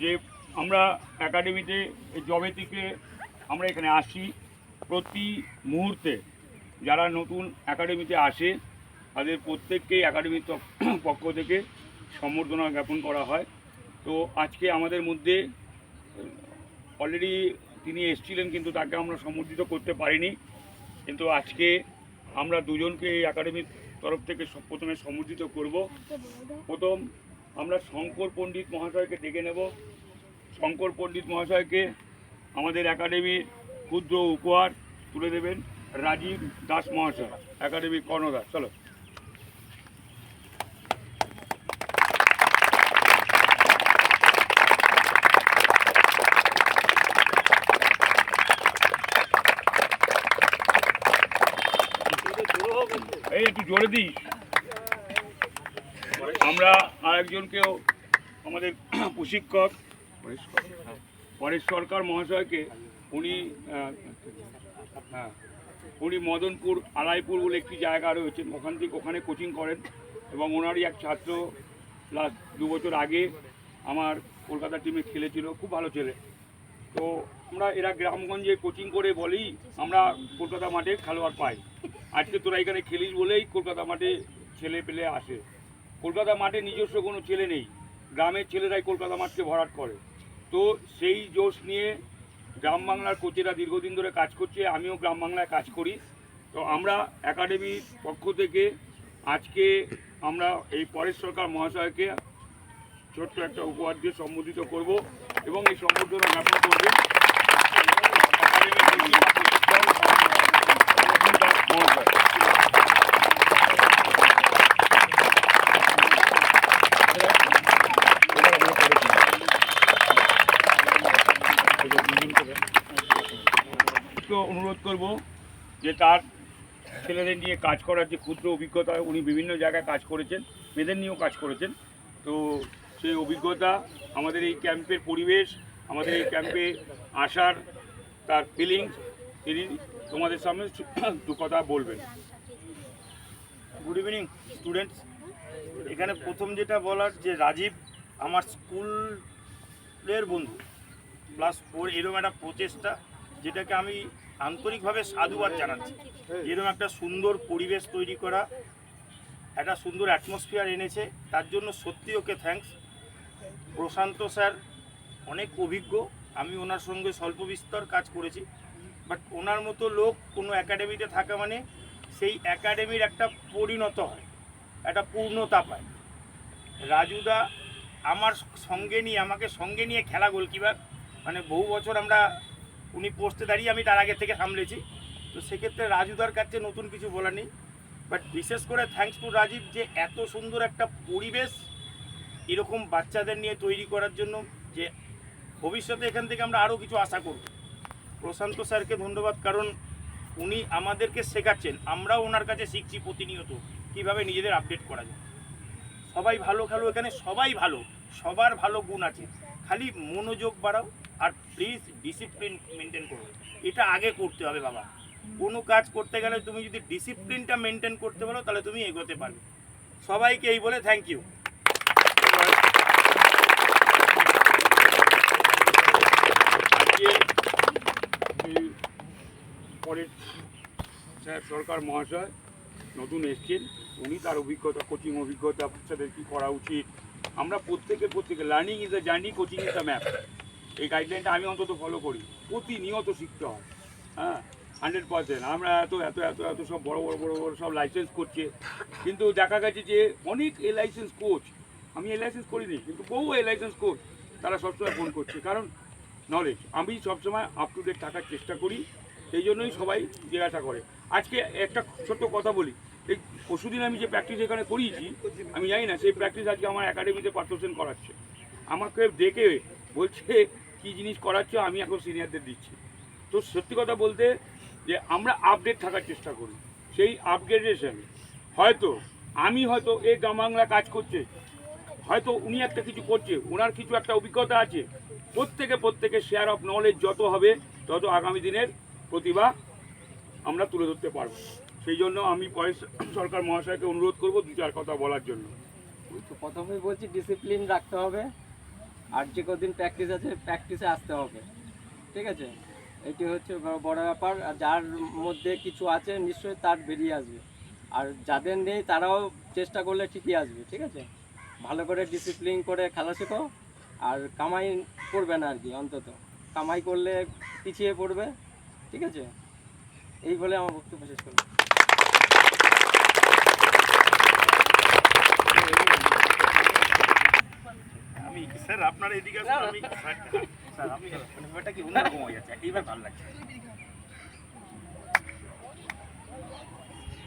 যে আমরা একাডেমিতে জবে থেকে আমরা এখানে আসি। প্রতি মুহূর্তে যারা নতুন একাডেমিতে আসে, তাদের প্রত্যেককেই একাডেমির পক্ষ থেকে সম্বর্ধনা জ্ঞাপন করা হয়। তো আজকে আমাদের মধ্যে অলরেডি তিনি এসেছিলেন, কিন্তু তাকে আমরা সম্বর্ধিত করতে পারিনি। কিন্তু আজকে আমরা দুজনকে এই একাডেমির তরফ থেকে প্রথমে সম্বর্ধিত করব। প্রথম আমরা শঙ্কর পণ্ডিত মহাশয়কে ডেকে নেব। শঙ্কর পণ্ডিত মহাশয়কে আমাদের একাডেমির ক্ষুদ্র উপহার তুলে দেবেন রাজীব দাস মহাশয়, একাডেমির কর্ণদাস চলো। এই একটু জোরে দিস আমরা আরেকজনকেও আমাদের প্রশিক্ষক পরেশ সরকার মহাশয়কে, উনি হ্যাঁ উনি মদনপুর, আলাইপুর বলে একটি জায়গা রয়েছে, ওখান থেকে ওখানে কোচিং করেন এবং ওনারই এক ছাত্র লাস্ট দু বছর আগে আমার কলকাতা টিমে খেলেছিল, খুব ভালো ছেলে। তো আমরা এরা গ্রামগঞ্জে কোচিং করে বলেই আমরা কলকাতা মাঠে খেলোয়াড় পাই। আজকে তোরা এখানে খেলিস বলেই কলকাতা মাঠে ছেলে পেলে আসে। কলকাতা মাঠে নিজস্ব কোনো ছেলে নেই। গ্রামের ছেলেরাই কলকাতা মাঠকে ভরাট করে। তো সেই জোশ নিয়ে গ্রাম বাংলার কোচেরা দীর্ঘদিন ধরে কাজ করছে, আমিও গ্রাম বাংলায় কাজ করি। তো আমরা একাডেমির পক্ষ থেকে আজকে আমরা এই পরেশ সরকার মহাশয়কে ছোট্ট একটা উপহার দিয়ে সম্বোধিত করব এবং এই সম্বোধনা জ্ঞাপন একাডেমির তো অনুরোধ করব যে তার ছেলেদের নিয়ে কাজ করার যে ক্ষুদ্র অভিজ্ঞতা, উনি বিভিন্ন জায়গায় কাজ করেছেন, মেয়েদের নিয়েও কাজ করেছেন। তো সেই অভিজ্ঞতা, আমাদের এই ক্যাম্পের পরিবেশ, আমাদের এই ক্যাম্পে আসার তার ফিলিংস তিনি তোমাদের সামনে দু কথা বলবেন। গুড ইভিনিং স্টুডেন্টস এখানে প্রথম যেটা বলার, যে রাজীব আমার স্কুলের বন্ধু। প্লাস ওর এরকম একটা প্রচেষ্টা যেটাকে আমি আন্তরিকভাবে সাধুবাদ জানাচ্ছি। এরকম একটা সুন্দর পরিবেশ তৈরি করা, একটা সুন্দর অ্যাটমসফিয়ার এনেছে, তার জন্য সত্যি ওকে থ্যাঙ্কস প্রশান্ত স্যার অনেক অভিজ্ঞ, আমি ওনার সঙ্গে স্বল্প বিস্তর কাজ করেছি। বাট ওনার মতো লোক কোনো একাডেমিতে থাকা মানে সেই একাডেমির একটা পরিণত হয়, একটা পূর্ণতা পায়। রাজুদা আমার সঙ্গে নিয়ে, আমাকে সঙ্গে নিয়ে খেলা গোলকিপার। মানে বহু বছর আমরা উনি পোস্টে দাঁড়িয়ে আমি তার আগে থেকে সামলেছি। তো সেক্ষেত্রে রাজুদার কাছে নতুন কিছু বলার নেই। বাট বিশেষ করে থ্যাঙ্কস টু রাজীব যে এত সুন্দর একটা পরিবেশ এরকম বাচ্চাদের নিয়ে তৈরি করার জন্য যে ভবিষ্যতে এখান থেকে আমরা আরও কিছু আশা করব। প্রশান্ত স্যারকে ধন্যবাদ, কারণ উনি আমাদেরকে শেখাচ্ছেন। আমরাও ওনার কাছে শিখছি প্রতিনিয়ত কীভাবে নিজেদের আপডেট করা যায়। সবাই ভালো খেলো এখানে, সবাই ভালো, সবার ভালো গুণ আছে। খালি মনোযোগ বাড়াও আর প্লিজ ডিসিপ্লিন মেনটেন করো। এটা আগে করতে হবে বাবা। কোনো কাজ করতে গেলে তুমি যদি ডিসিপ্লিনটা মেনটেন করতে পারো তাহলে তুমি এগোতে পারবে। সবাইকে এই বলে থ্যাংক ইউ পরের স্যার, সরকার মহাশয় নতুন এসছেন। উনি তার অভিজ্ঞতা কোচিং অভিজ্ঞতা বাচ্চাদের কী করা উচিত? আমরা প্রত্যেকে প্রত্যেকে learning is the journey coaching is the map এই গাইডলাইনটা আমি অন্তত ফলো করি। প্রতিনিয়ত শিখতে হয়। হ্যাঁ? হান্ড্রেড পার্সেন্ট আমরা এত এত এত এত সব বড় বড় বড় বড় সব লাইসেন্স করছে। কিন্তু দেখা গেছে যে অনেক এ লাইসেন্স কোচ আমি এ লাইসেন্স করিনি, কিন্তু বহু এ লাইসেন্স কোচ তারা সবসময় ফোন করছে। কারণ নলেজ আমি সবসময় আপ টু ডেট থাকার চেষ্টা করি, সেই জন্যই সবাই জিজ্ঞাসা করে। আজকে একটা ছোট্ট কথা বলি। পরশুদিন আমি যে প্র্যাকটিস এখানে করিয়েছি, আমি জানি না, সেই প্র্যাকটিস আজকে আমার একাডেমিতে পার্টিসিপেশন করাচ্ছে। আমাকে দেখে বলছে, কী জিনিস করাচ্ছে, আমি এখন সিনিয়রদের দিচ্ছি। তো সত্যি কথা বলতে, যে আমরা আপডেট থাকার চেষ্টা করি, সেই আপগ্রেডেশন হয়তো, আমি হয়তো এই গ্রাম বাংলা কাজ করছে, হয়তো উনি একটা কিছু করছে, ওনার কিছু একটা অভিজ্ঞতা আছে, প্রত্যেকে প্রত্যেকে শেয়ার অফ নলেজ যত হবে, তত আগামী দিনের প্রতিভা আমরা তুলে ধরতে পারব। সেই জন্য আমি পরেশ সরকার মহাশয়কে অনুরোধ করব দু চার কথা বলার জন্য। তো প্রথমেই বলছি ডিসিপ্লিন রাখতে হবে। আর যে কদিন প্র্যাকটিস আছে প্র্যাকটিসে আসতে হবে। ঠিক আছে? এটি হচ্ছে বড় ব্যাপার। আর যার মধ্যে কিছু আছে, নিশ্চয়ই তার বেরিয়ে আসবে। আর যাদের নেই, তারাও চেষ্টা করলে ঠিকই আসবে। ঠিক আছে? ভালো করে ডিসিপ্লিন করে খেলা শেখো। আর কামাই করবে না আর কি, অন্তত। কামাই করলে পিছিয়ে পড়বে। ঠিক আছে? এই বলে আমার বক্তব্য শেষ করলাম। স্যার আপনার এদিকে আসুন, আমি স্যার আপনি ব্যাপারটা কি? অন্যরকম হয়ে যাচ্ছে। এইবার ভালো লাগছে।